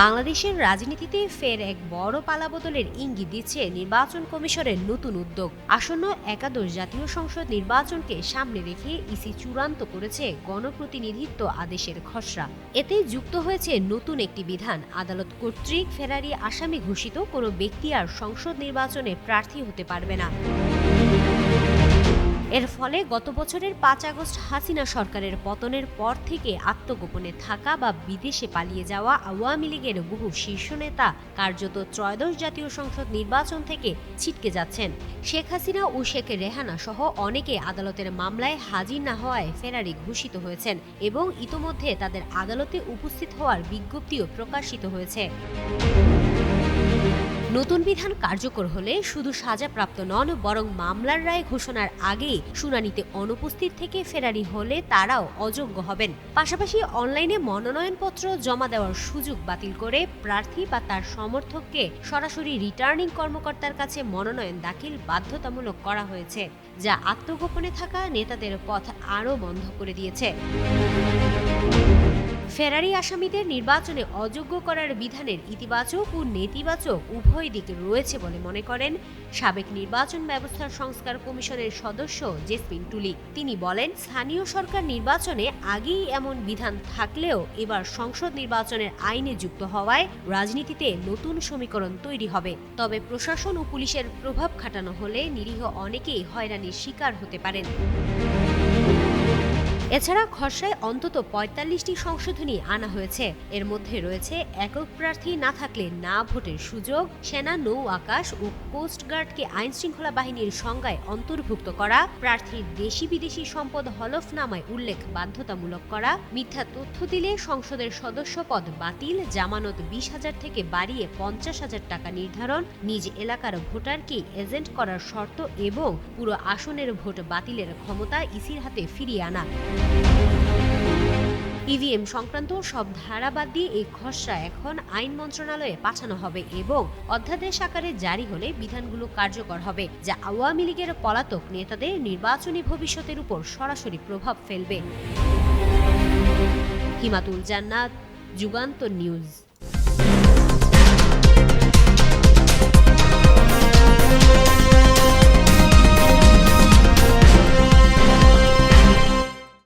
বাংলাদেশের রাজনীতিতে ফের এক বড় পালাবদলের ইঙ্গিত দিচ্ছে নির্বাচন কমিশনের নতুন উদ্যোগ। আসন্ন একাদশ জাতীয় সংসদ নির্বাচনকে সামনে রেখে ইসি চূড়ান্ত করেছে গণপ্রতিনিধিত্ব আদেশের খসড়া। এতে যুক্ত হয়েছে নতুন একটি বিধান। আদালত কর্তৃক ফেরারি আসামি ঘোষিত কোনো ব্যক্তি আর সংসদ নির্বাচনে প্রার্থী হতে পারবে না। এর ফলে গত বছরের পাঁচ আগস্ট হাসিনা সরকারের পতনের পর থেকে আত্মগোপনে থাকা বা বিদেশে পালিয়ে যাওয়া আওয়ামী লীগের বহু শীর্ষ নেতা কার্যত ত্রয়োদশ জাতীয় সংসদ নির্বাচন থেকে ছিটকে যাচ্ছেন। শেখ হাসিনা ও শেখ রেহানা সহ অনেকে আদালতের মামলায় হাজির না হওয়ায় ফেরারি ঘোষিত হয়েছেন এবং ইতোমধ্যে তাদের আদালতে উপস্থিত হওয়ার বিজ্ঞপ্তিও প্রকাশিত হয়েছে। নতুন বিধান কার্যকর হলে শুধু সাজাপ্রাপ্ত নন, বরং মামলার রায় ঘোষণার আগেই শুনানিতে অনুপস্থিত থেকে ফেরারি হলে তারাও অযোগ্য হবেন। পাশাপাশি অনলাইনে মনোনয়নপত্র জমা দেওয়ার সুযোগ বাতিল করে প্রার্থী বা তার সমর্থককে সরাসরি রিটার্নিং কর্মকর্তার কাছে মনোনয়ন দাখিল বাধ্যতামূলক করা হয়েছে, যা আত্মগোপনে থাকা নেতাদের পথ আরও বন্ধ করে দিয়েছে। ফেরারি আসামিদের নির্বাচনে অযোগ্য করার বিধানের ইতিবাচক ও নেতিবাচক উভয় দিক রয়েছে বলে মনে করেন সাবেক নির্বাচন ব্যবস্থার সংস্কার কমিশনের সদস্য জেসমিন টুলি। তিনি বলেন, স্থানীয় সরকার নির্বাচনে আগেই এমন বিধান থাকলেও এবার সংসদ নির্বাচনের আইনে যুক্ত হওয়ায় রাজনীতিতে নতুন সমীকরণ তৈরি হবে। তবে প্রশাসন ও পুলিশের প্রভাব খাটানো হলে নিরীহ অনেকেই হয়রানির শিকার হতে পারেন। এছাড়া খসড়ায় অন্তত পঁয়তাল্লিশটি সংশোধনী আনা হয়েছে। এর মধ্যে রয়েছে একক প্রার্থী না থাকলে না ভোটের সুযোগ, সেনা, নৌ, আকাশ ও কোস্টগার্ডকে আইন শৃঙ্খলা বাহিনীর সংজ্ঞায় অন্তর্ভুক্ত করা প্রার্থীর দেশি বিদেশি সম্পদ হলফনামায় উল্লেখ বাধ্যতামূলক করা, মিথ্যা তথ্য দিলে সংসদের সদস্য পদ বাতিল, জামানত বিশ হাজার থেকে বাড়িয়ে পঞ্চাশ হাজার টাকা নির্ধারণ, নিজ এলাকার ভোটারকে এজেন্ট করার শর্ত এবং পুরো আসনের ভোট বাতিলের ক্ষমতা ইসির হাতে ফিরিয়ে আনা। ইভিএম সংক্রান্ত সব ধারা বাদ দিয়ে এই খসড়া এখন আইন মন্ত্রণালয়ে পাঠানো হবে এবং অধ্যাদেশ আকারে জারি হলে বিধানগুলো কার্যকর হবে, যা আওয়ামী লীগের পলাতক নেতাদের নির্বাচনী ভবিষ্যতের উপর সরাসরি প্রভাব ফেলবে। হিমাতুল জান্নাত, যুগান্ত নিউজ।